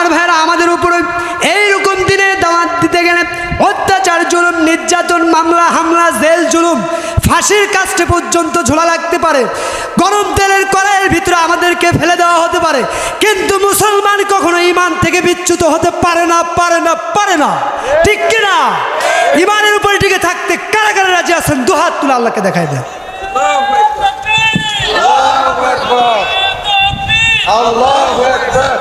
আমার ভাইরা আমাদের উপরে এইরকম দিনের দাওয়াত দিতে গেলে অত্যাচার, জুলুম, নির্যাতন, মামলা, হামলা, জেল, জুলুম, ফাঁসির কাজটা পর্যন্ত ঝোলা লাগতে পারে। গরম তেলের কড়াইয়ের ভিতরে আমাদেরকে ফেলে দেওয়া হতে পারে। কিন্তু মুসলমান কখনো ইমান থেকে বিচ্যুত হতে পারে না পারে না পারে না। ঠিক কিনা? ইমানের উপরে টিকে থাকতে কারা কারা রাজি আছেন? দুহাত তুলে আল্লাহকে দেখাই দেন। আল্লাহ একবার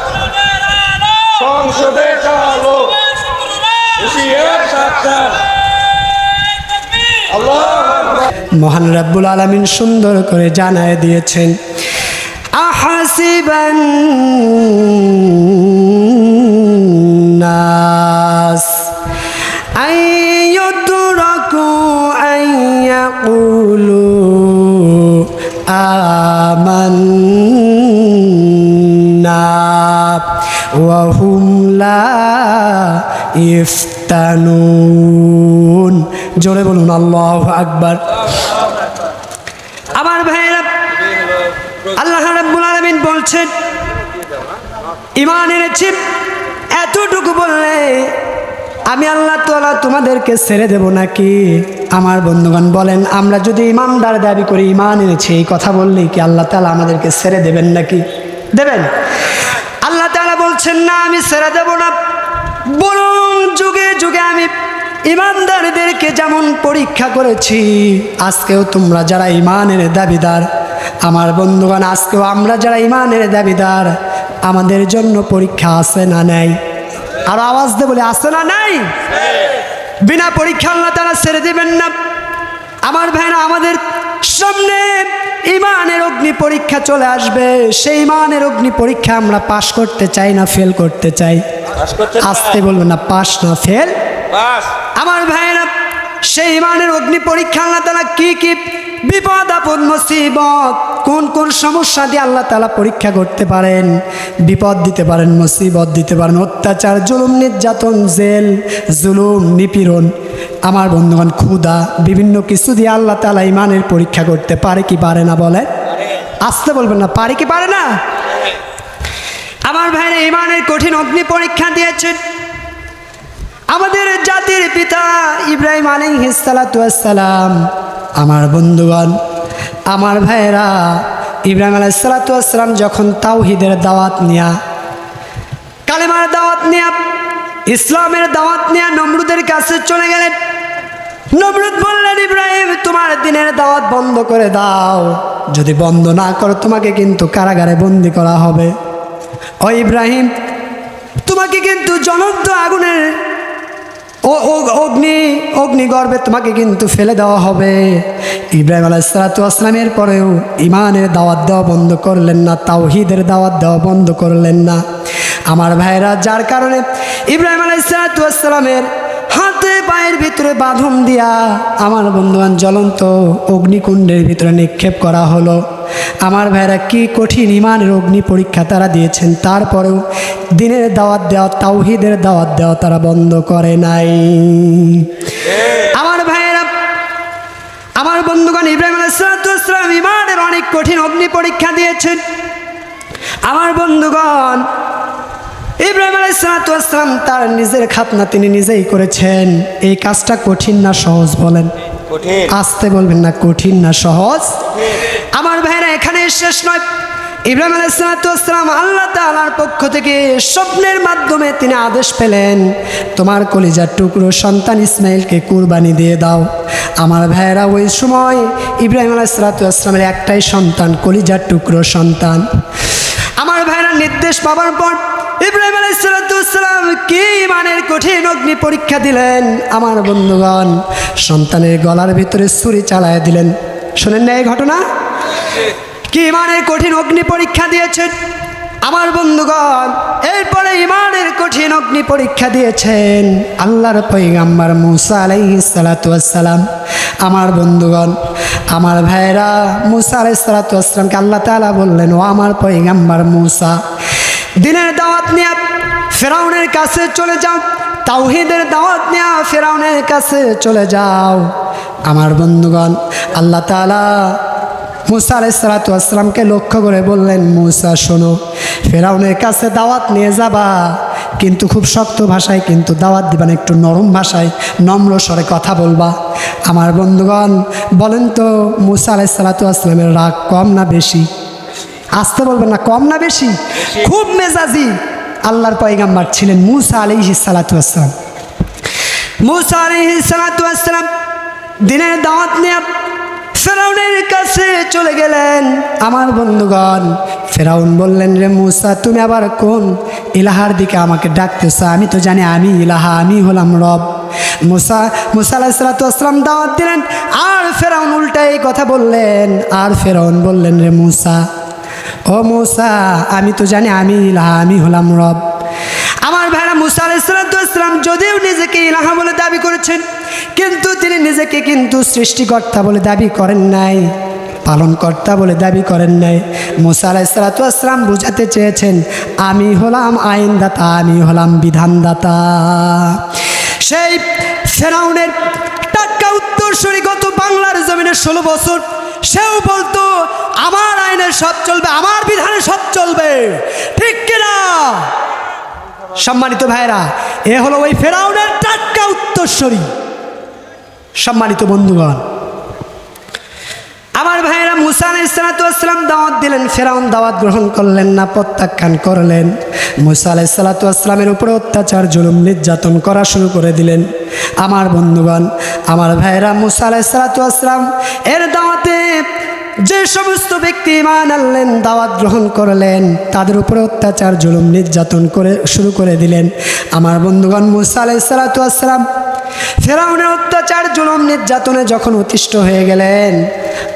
সংসদে চালো হুশিয়ার সাবধান আল্লাহ আকবার মহান রাব্বুল আলমিন সুন্দর করে জানায় দিয়েছেন। আহাসিবান নাস আমান্না। ওয়াহুম লা ইফতানুন জোরে বলুন, আল্লাহ আকবার। আমার ভাইরা আল্লাহ রাব্বুল আলামিন বলছেন ইমান এনেছি, এতটুকু বললে আমি আল্লাহ তাআলা তোমাদেরকে ছেড়ে দেব নাকি? আমার বন্ধুগণ বলেন, আমরা যদি ইমানদার দাবি করি ইমান এনেছি, এই কথা বললেই কি আল্লাহ তালা আমাদেরকে ছেড়ে দেবেন নাকি? দেবেন। আল্লাহ তাআলা বলছেন, না, আমি ছেড়ে দেব না। বলুন যুগে যুগে আমি ইমানদারদেরকে যেমন পরীক্ষা করেছি, আজকেও তোমরা যারা ইমানের দাবিদার, আমার বন্ধুগণ, আজকেও আমরা যারা ইমানের দাবিদার, আমাদের জন্য পরীক্ষা আছে না নাই? আর আওয়াজ দে বলে, আছে না নাই? বিনা পরীক্ষা আল্লাহ তারা ছেড়ে দেবেন না। আমার ভাইরা, আমাদের সামনে ইমানের অগ্নি পরীক্ষা চলে আসবে। সেই ইমানের অগ্নি পরীক্ষা আমরা পাশ করতে চাই না ফেল করতে চাই। আসতে বলব না পাশ না ফেল আমার ভাইয়েরা সেই ইমানের অগ্নি পরীক্ষা আল্লাহ তারা কি কি বিপদ আপদ মুসিবত কোন কোন সমস্যা দিয়ে আল্লাহ তালা পরীক্ষা করতে পারেন? বিপদ দিতে পারেন, মুসিবত দিতে পারেন, অত্যাচার, জুলুম, নির্যাতন, জেল, জুলুম, নিপীড়ন। আমার বন্ধুগণ ক্ষুদা বিভিন্ন কিছু দিয়ে আল্লাহ তালা ইমানের পরীক্ষা করতে পারে কি পারে না বলে আসতে বলবেন না, পারে কি পারে না? আমার ভাইরা ইমানের কঠিন অগ্নি পরীক্ষা দিয়েছেন। আমাদের জাতির পিতা ইব্রাহিম আলী আলাইহিসালাম আমার বন্ধুগণ আমার ভাইয়েরা, ইব্রাহিম আলাইসালাতাম যখন তাওহিদের দাওয়াত নেয়া, কালেমার দাওয়াত নেয়া, ইসলামের দাওয়াত নিয়া নমরুদের কাছে চলে গেলেন। নমরুদ বললেন, ইব্রাহিম, তোমার দিনের দাওয়াত বন্ধ করে দাও। যদি বন্ধ না করো, তোমাকে কিন্তু কারাগারে বন্দি করা হবে। ও ইব্রাহিম, তোমাকে কিন্তু জ্বলন্ত আগুনের ও অগ্নি অগ্নিগর্ভে তোমাকে কিন্তু ফেলে দেওয়া হবে। ইব্রাহিম আলাইসালাতামের পরেও ইমানের দাওয়াত দেওয়া বন্ধ করলেন না, তাওহিদের দাওয়াত দেওয়া বন্ধ করলেন না। আমার ভাইরা যার কারণে ইব্রাহিম আলাইসালাতামের হাতে, পায়ের ভিতরে বাঁধন দিয়া আমার বন্ধুবান জ্বলন্ত অগ্নিকুণ্ডের ভিতরে নিক্ষেপ করা হলো। আমার ভাইরা কি কঠিন ইমানের অগ্নি পরীক্ষা তারা দিয়েছেন? তারপরেও দিনের দাওয়াত দেওয়া তাওহিদের দাওয়াত দেওয়া তারা বন্ধ করে নাই। আমার ভাইয়েরা আমার বন্ধুগণ ইব্রাহিম আলাইসালাম ইমানের অনেক কঠিন অগ্নি পরীক্ষা দিয়েছেন। আমার বন্ধুগণ ইব্রাহিম আলাইসালাম তার নিজের খাতনা তিনি নিজেই করেছেন। এই কাজটা কঠিন না সহজ বলেন? আসতে বলবেন না কঠিন না সহজ? আমার ভাইরা এখানে শেষ নয়। ইব্রাহিম আলাইসালাম আল্লাহ তালার পক্ষ থেকে স্বপ্নের মাধ্যমে তিনি আদেশ পেলেন, তোমার কলিজার টুকরো সন্তান ইসমাইলকে কুরবানি দিয়ে দাও। আমার ভাইয়েরা, ওই সময় ইব্রাহিম আলাইসালামের একটাই সন্তান, কলিজার টুকরো সন্তান। আমার ভাইরা নির্দেশ পাবার পর ইব্রাহিম আলাইসালাম কি ইমানের কঠিন অগ্নি পরীক্ষা দিলেন? আমার বন্ধুগণ, সন্তানের গলার ভিতরে ছুরি চালায় দিলেন। শোনেন না এই ঘটনা? কি ইমানের কঠিন অগ্নি পরীক্ষা দিয়েছেন আমার বন্ধুগণ, এরপরে ইমানের কঠিন অগ্নি পরীক্ষা দিয়েছেন আল্লাহর পৈগাম্বার মুসা আলাইসালাম আমার বন্ধুগণ, আমার ভাইরা মুসা আলাইসালাতামকে আল্লাহ তালা বললেন, ও আমার পৈগাম্বার মুসা, দিনের দাওয়াত নিয়ে ফেরাউনের কাছে চলে যাও, তাওহিদের দাওয়াত নেওয়া ফেরাউনের কাছে চলে যাও। আমার বন্ধুগণ, আল্লাহ তালা মুসা আলাইসালাতু আসসালামকে লক্ষ্য করে বললেন, মুসা, শোনো, ফেরাউনের কাছে দাওয়াত নিয়ে যাবা, কিন্তু খুব শক্ত ভাষায়, কিন্তু দাওয়াত দিবান একটু নরম ভাষায়, নম্র স্বরে কথা বলবা। আমার বন্ধুগণ, বলেন তো, মুসা আলাইসালাতু আসসালামের রাগ কম না বেশি? আসতে বলবেন না, কম না বেশি? খুব মেজাজি। আল্লাহর পয়গাম্বার ছিলেন মুসা আলাইহি সালাতু আসসালাম মুসা আলাইহি সালাতু আসসালাম দিনের দাওয়াত নিয়ে ফেরাউনের কাছে চলে গেলেন। আমার বন্ধুগণ, ফেরাউন বললেন, রে মুসা, তুমি আবার কোন ইলাহার দিকে আমাকে ডাকতেছ? আমি তো জানি আমি ইলাহা, আমি হলাম রব। মুসা মুসা আলাইসালাম দাওয়াত দিলেন, আর ফেরাউন উল্টা এই কথা বললেন। আর ফেরাউন বললেন, রে মুসা, ও মুসা, আমি তো জানি আমি ইলাহা, আমি হলাম রব। আমার মুসা আলাইসালাম যদিও নিজেকে ইলাহা বলে দাবি করেছেন, কিন্তু তিনি নিজেকে কিন্তু সৃষ্টিকর্তা বলে দাবি করেন নাই, পালনকর্তা বলে দাবি করেন নাই। মুসা আলাইসালাম বুঝাতে চেয়েছেন, আমি হলাম আইনদাতা, আমি হলাম বিধানদাতা। সেই ফেরাউনের টাটকা উত্তরসূরি গত বাংলার জমিনে ষোলো বছর, সেও বলতো, আমার আইনে সব চলবে, আমার বিধানে সব চলবে। ঠিক কিনা? সম্মানিত ভাইরা এ হলো ওই ফেরাউনের টাটকা উত্তরস্বরী সম্মানিত বন্ধুগণ, আমার ভাইয়েরা মুসা আলাইসালাতাম দাওয়াত দিলেন, ফেরাউন দাওয়াত গ্রহণ করলেন না, প্রত্যাখ্যান করলেন। মুসা আলাইসালাতামের উপরে অত্যাচার, জুলুম, নির্যাতন করা শুরু করে দিলেন। আমার বন্ধুগণ, আমার ভাইয়েরা মুসা আলাইসালাতাম এর দাওয়াতে যে সমস্ত ব্যক্তি ইমান আনলেন, দাওয়াত গ্রহণ করলেন, তাদের উপরে অত্যাচার, জুলুম, নির্যাতন করে শুরু করে দিলেন। আমার বন্ধুগণ, মুসা আলাইসালাতাম ফেরাউনের অত্যাচার, জুলুম, নির্যাতনে যখন অতিষ্ঠ হয়ে গেলেন,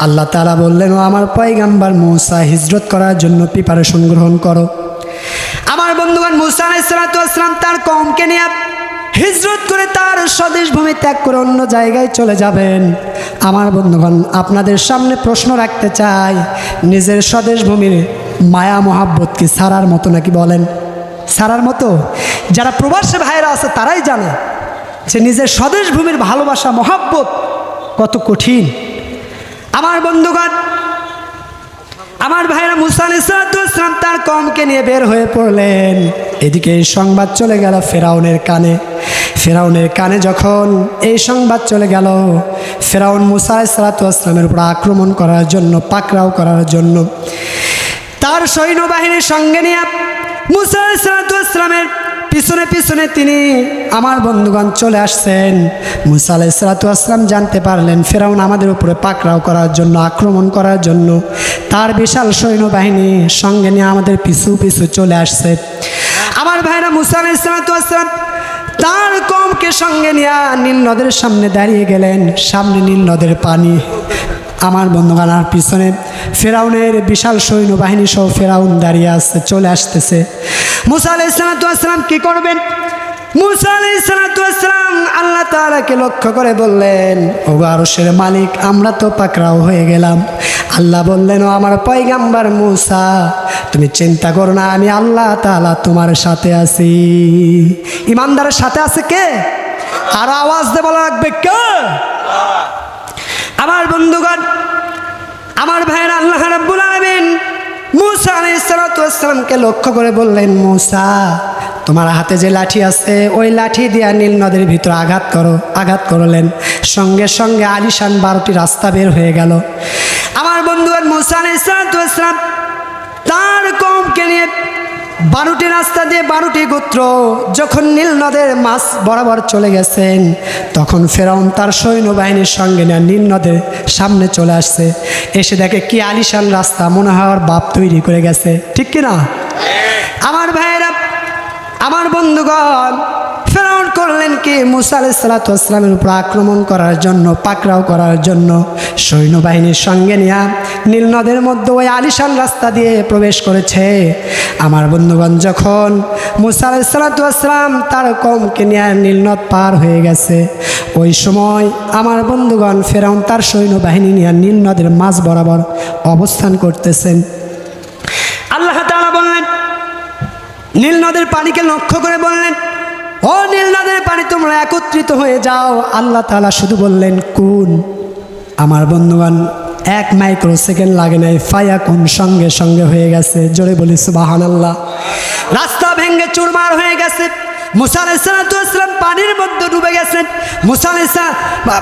আল্লাহ তালা বললেন, ও আমার পয়গাম্বার মৌসা, হিজরত করার জন্য প্রিপারেশন গ্রহণ করো। আমার বন্ধুগণ, মুসা আলাইসালাতাম তার কমকে নিয়ে হিজরত করে তার স্বদেশ ভূমি ত্যাগ করে অন্য জায়গায় চলে যাবেন। আমার বন্ধুগণ, আপনাদের সামনে প্রশ্ন রাখতে চাই। নিজের স্বদেশ ভূমির মায়া মহাব্বত কি সারার মতো নাকি বলেন? সারার মতো? যারা প্রবাসী ভাইরা আছে, তারাই জানে যে নিজের স্বদেশ ভূমির ভালোবাসা, মহাব্বত কত কঠিন। আমার বন্ধুগণ, আমার ভাইরা মুসান ইসলাম তার কমকে নিয়ে বের হয়ে পড়লেন। এদিকে সংবাদ চলে গেল ফেরাউনের কানে। ফেরাউনের কানে যখন এই সংবাদ চলে গেল, ফেরাউন মুসা ইসলাতামের উপর আক্রমণ করার জন্য, পাকড়াও করার জন্য, তার সৈন্যবাহিনীর সঙ্গে নিয়ে মুসা ইসলাতামের পিছনে পিছনে তিনি আমার বন্ধুগণ চলে আসছেন। মুসা আসলাম জানতে পারলেন ফেরাউন আমাদের উপরে পাকড়াও করার জন্য, আক্রমণ করার জন্য, তার বিশাল সৈন্যবাহিনী সঙ্গে নিয়ে আমাদের পিছু পিছু চলে আসছে। আমার ভাইরা মুসা আলাইসালাতাম তার কমকে সঙ্গে নিয়ে নীল নদের সামনে দাঁড়িয়ে গেলেন। সামনে নীল নদের পানি। আমার বন্ধুগান আর পিছনে ফেরাউনের বিশাল সৈন্যবাহিনী সহ ফেরাউন দাঁড়িয়ে আসছে চলে আসতেছে। মুসা আলাইসালাম কি করবেন? মুসা আলাইসালাম আল্লাহ তালাকে লক্ষ্য করে বললেন ও আরসের মালিক, আমরা তো পাকড়াও হয়ে গেলাম। আল্লাহ বললেন, ও আমার পয়গাম্বার মুসা, তুমি চিন্তা করো না, আমি আল্লাহ তালা তোমার সাথে আছি। ইমানদারের সাথে আছে কে? আর আওয়াজ দিয়ে বলা লাগবে কে? আমার বন্ধুগণ, আমার ভাইয়ের, আল্লাহ রাব্বুল আলামিন মুসা আলাইসালামকে লক্ষ্য করে বললেন, মুসা, তোমার হাতে যে লাঠি আছে, ওই লাঠি দিয়া নীল নদের ভিতর আঘাত করো, আঘাত করলেন। সঙ্গে সঙ্গে আলিশান বারোটি রাস্তা বের হয়ে গেল। আমার বন্ধুগণ, মুসা আলাইসালাম তার কমকে নিয়ে বারোটি রাস্তা দিয়ে বারোটি গোত্র যখন নীল নদের মাছ বরাবর চলে গেছেন তখন ফেরাউন তার সৈন্যবাহিনীর সঙ্গে না নীল নদের সামনে চলে আসছে। এসে দেখে কি আলিশান রাস্তা মনে হয় আর বাপ তৈরি করে গেছে। ঠিক কিনা? আমার ভাইয়েরা আমার বন্ধুগণ করলেন কি? মুসা আলাইসালাতামের উপর আক্রমণ করার জন্য, পাকড়াও করার জন্য সৈন্যবাহিনীর সঙ্গে নিয়ে নীল নদের মধ্যে ওই আলিশান রাস্তা দিয়ে প্রবেশ করেছে। আমার বন্ধুগণ, যখন মুসা আলাইসালাতাম তার কমকে নিয়ে নীল নদ পার হয়ে গেছে, ওই সময় আমার বন্ধুগণ ফেরাউন তার সৈন্যবাহিনী নিয়ে নীল নদের মাঝ বরাবর অবস্থান করতেছেন। আল্লাহ বললেন, নীল নদের পানিকে লক্ষ্য করে বললেন ও নীল নদের পানি, তোমরা একত্রিত হয়ে যাও। আল্লাহ তালা শুধু বললেন, কোন। আমার বন্ধুগণ, এক মাইক্রো সেকেন্ড লাগে নাই, ফায়া কোন সঙ্গে সঙ্গে হয়ে গেছে। জোরে বলি সুবাহান আল্লাহ রাস্তা ভেঙ্গে চুরমার হয়ে গেছে। মুসা আলাইসালাম পানির মধ্যে ডুবে গেছেন মুসা আলাইসা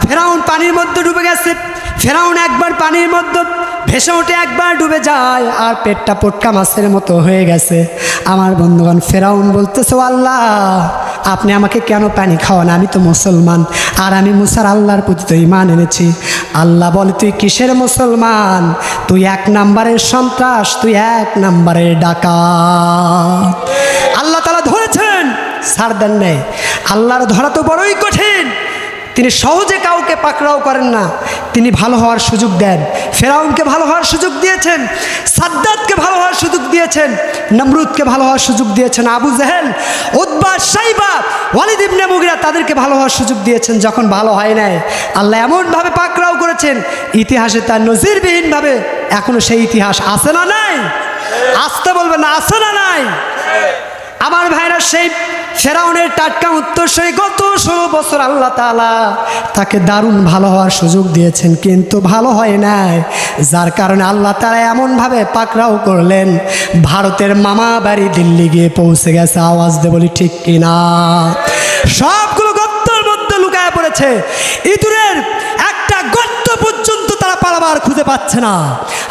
ফেরাউন পানির মধ্যে ডুবে গেছে। ফেরাউন একবার পানির মধ্যে ভেসে উঠে একবার ডুবে যায়, আর পেটটা পটকা মাছের মতো হয়ে গেছে। আমার বন্ধুগণ, ফেরাউন বলতেছে "ও আল্লাহ আপনি আমাকে কেন পানি খাওয়ান? আমি তো মুসলমান। আর আমি মুসার আল্লাহর প্রতি তো ইমান এনেছি। আল্লাহ বলে, তুই কিসের মুসলমান? তুই এক নাম্বারের সন্ত্রাস, তুই এক নাম্বারের ডাকাত। আল্লাহ তালা ধরেছেন, ছাড় দেন নেই। আল্লাহর ধরা তো বড়ই কঠিন। তিনি সহজে কাউকে পাকড়াও করেন না। তিনি ভালো হওয়ার সুযোগ দেন। ফেরাউনকে ভালো হওয়ার সুযোগ দিয়েছেন, সাদ্দাতকে ভালো হওয়ার সুযোগ দিয়েছেন, নমরুদকে ভালো হওয়ার সুযোগ দিয়েছেন, আবু জাহেল উদ্বা সাইবা ওয়ালিদ ইবনে মুগিরা তাদেরকে ভালো হওয়ার সুযোগ দিয়েছেন যখন ভালো হয় নাই। আল্লাহ এমনভাবে পাকড়াও করেছেন, ইতিহাসে তার নজিরবিহীনভাবে এখনও সেই ইতিহাস আছে না নাই? আসতে বলবে না আছে না নাই? আমার ভাইরা সেই ফেরাউনের টাটকা উত্তর সেই গত ষোলো বছর আল্লাহ তালা তাকে দারুণ ভালো হওয়ার সুযোগ দিয়েছেন, কিন্তু ভালো হয় নাই। যার কারণে আল্লাহ তালা এমনভাবে পাকড়াও করলেন, ভারতের মামা বাড়ি দিল্লি গিয়ে পৌঁছে গেছে, আওয়াজ দে বলি ঠিক কিনা? সবগুলো গর্তর মধ্যে লুকায় পড়েছে। ইঁদুরের একটা গর্ত পর্যন্ত তারা পালাবার খুঁজে পাচ্ছে না।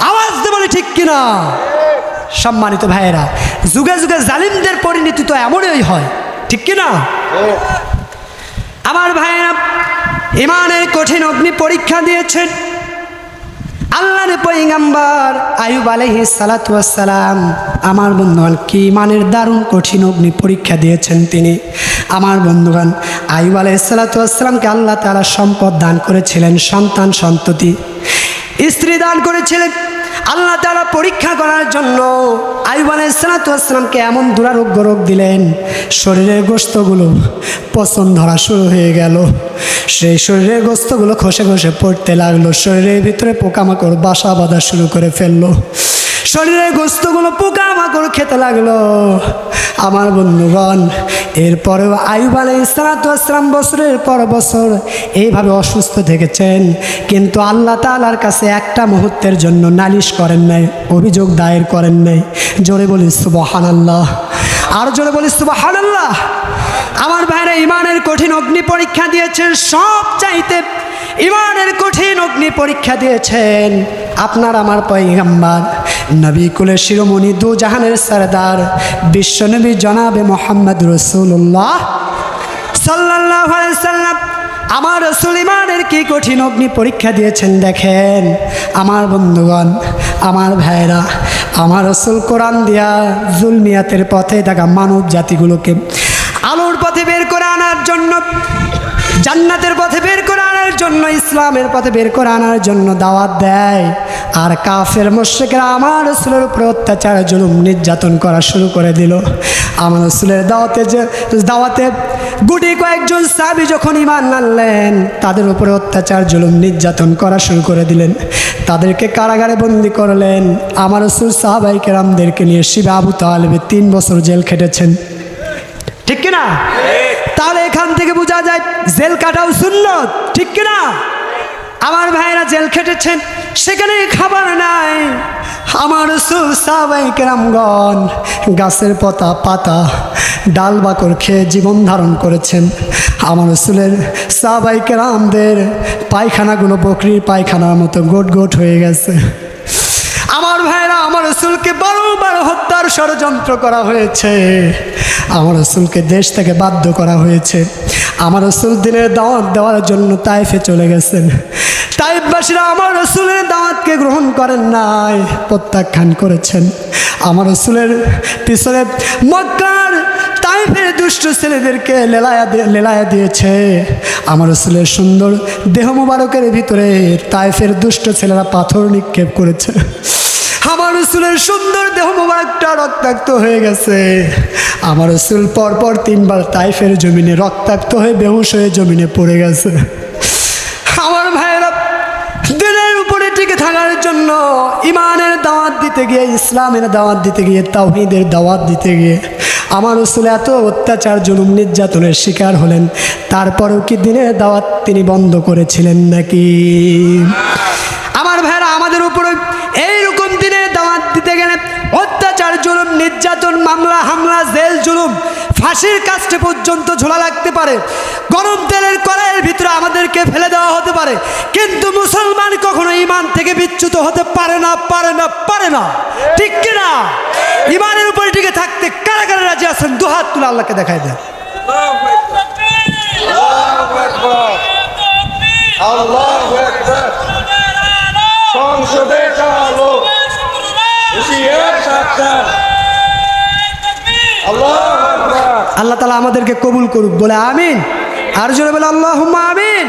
আওয়াজ দে বলি ঠিক কিনা? সম্মানিত ভাইয়েরা, যুগে যুগে জালিমদের পরিণতি তো এমনই হয়। ঠিক কি না আমার ভাইয়েরা, ইমানের কঠিন অগ্নি পরীক্ষা দিয়েছেন। আল্লাহর পৈগাম্বার আয়ুব আলহি সালাতাম আমার বন্ধুগণ, কি ইমানের দারুণ কঠিন অগ্নি পরীক্ষা দিয়েছেন তিনি। আমার বন্ধুগণ, আয়ুব আলহ সালাতামকে আল্লাহ তালা সম্পদ দান করেছিলেন, সন্তান সন্ততি। স্ত্রী দান করেছিলেন আল্লাহ তালা পরীক্ষা করার জন্য আয়ুব আলাইসালাতামকে এমন দুরারোগ্য রোগ দিলেন, শরীরের গোস্তগুলো পচন ধরা শুরু হয়ে গেল। সেই শরীরের গোস্তগুলো খসে খসে পড়তে লাগল, শরীরের ভিতরে পোকামাকড় বাসা বাঁধা শুরু করে ফেলল। শরীরের গোস্তগুলো পোকামাকড় খেতে লাগল। আমার বন্ধুগণ এরপরেও আয়ুব আলাই ইসলাতাম বছরের পর বছর এইভাবে অসুস্থ থেকেছেন, কিন্তু আল্লাহ তালার কাছে একটা মুহূর্তের জন্য নালিশ করেন নাই, অভিযোগ দায়ের করেন নাই। জোরে বলি সুবাহান আল্লাহ আর জোরে বলি সুবাহান আল্লাহ আমার ভাইরা ইমানের কঠিন অগ্নি পরীক্ষা দিয়েছেন সব চাইতে ইমানের কঠিন অগ্নি পরীক্ষা দিয়েছেন। আপনার আমার পয়গাম্বার, নবী কুলের শিরোমণি দু জাহানের সরদার বিশ্বনবী জনাবে মোহাম্মদ রসুল্লাহ সাল্লাহ আমার রসুল ইমানের কি কঠিন অগ্নি পরীক্ষা দিয়েছেন দেখেন। আমার বন্ধুগণ, আমার ভাইরা আমার রসুল কোরআন দিয়া জুলমিয়াতের পথে থাকা মানব জাতিগুলোকে আলোর পথে বের করে আনার জন্য জান্নাতের পথে বের করে আনার জন্য, ইসলামের পথে বের করে আনার জন্য দাওয়াত দেয়। আর কাফের মোশেকরা আমার রসুলের উপরে অত্যাচার, জুলুম, নির্যাতন করা শুরু করে দিল। আমার রসুলের দাওয়াতে যে, দাওয়াতে গুটি কয়েকজন সাবি যখন ইমান আনলেন, তাদের উপরে অত্যাচার, জুলুম, নির্যাতন করা শুরু করে দিলেন। তাদেরকে কারাগারে বন্দি করলেন। আমার রসুল সাহাবাই কেরামদেরকে নিয়ে শিবা আবু তালেবে তিন বছর জেল খেটেছেন। ঠিক কিনা? তাহলে এখান থেকে বোঝা যায় জেল কাটাও সুন্নত, ঠিক কিনা? আমার ভাইরা জেল খেটেছেন, সেখানে খাবার নাই। আমার রসুল সাবাই কেরামগণ গাছের পাতা পাতা, ডাল বাকর খেয়ে জীবন ধারণ করেছেন। আমার রসুলের সাবাই কেরামদের পায়খানাগুলো বকরির পায়খানার মতো গোট গোট হয়ে গেছে। আমার ভাইরা, আমার রসুলকে বারবার হত্যার ষড়যন্ত্র করা হয়েছে। আমার রসুলকে দেশ থেকে বাধ্য করা হয়েছে। আমার রসুল দিনের দাওয়াত দেওয়ার জন্য তাইফে চলে গেছেন। তাইফবাসীরা আমার রসুলের দাওয়াতকে গ্রহণ করেন নাই, প্রত্যাখ্যান করেছেন। আমার রসুলের পিছনে মক্কার তাইফের দুষ্ট ছেলেদেরকে লেলায়া লেলায়া দিয়েছে। আমার রসুলের সুন্দর দেহ মুবারকের ভিতরে তাইফের দুষ্ট ছেলেরা পাথর নিক্ষেপ করেছে। আমার রসুলের সুন্দর দেহ মোবারকটা রক্তাক্ত হয়ে গেছে। আমার রসুল পরপর তিনবার তাইফের জমিনে রক্তাক্ত হয়ে বেহুশ হয়ে জমিনে পড়ে গেছে। আমার ভাইয়েরা, দিনের উপরে টিকে থাকার জন্য ইমানের দাওয়াত দিতে গিয়ে, ইসলামের দাওয়াত দিতে গিয়ে, তাওহিদের দাওয়াত দিতে গিয়ে আমার রসুল এত অত্যাচার, জুলুম, নির্যাতনের শিকার হলেন। তারপরেও কি দিনের দাওয়াত তিনি বন্ধ করেছিলেন নাকি? আমার ভাইরা, আমাদের উপরে এইরকম দিনের দাওয়াত দিতে গেলে অত্যাচার, জুলুম, নির্যাতন, মামলা, হামলা, জেল, জুলুম, ফাঁসির কাজটি পর্যন্ত ঝোলা লাগতে পারে। গরম তেলের কড়াইয়ের ভিতরে আমাদেরকে ফেলে দেওয়া হতে পারে। কিন্তু মুসলমান কখনো ইমান থেকে বিচ্যুত হতে পারে না পারে না পারে না। ঠিক কিনা? ইমানের উপরে টিকে থাকতে কারা কারা রাজি আছেন দুহাত তুলে আল্লাহকে দেখাই দেন। আল্লাহু তালা আমাদেরকে কবুল করুক, বলে আমিন। আর জোরে বলে আল্লাহ আমিন।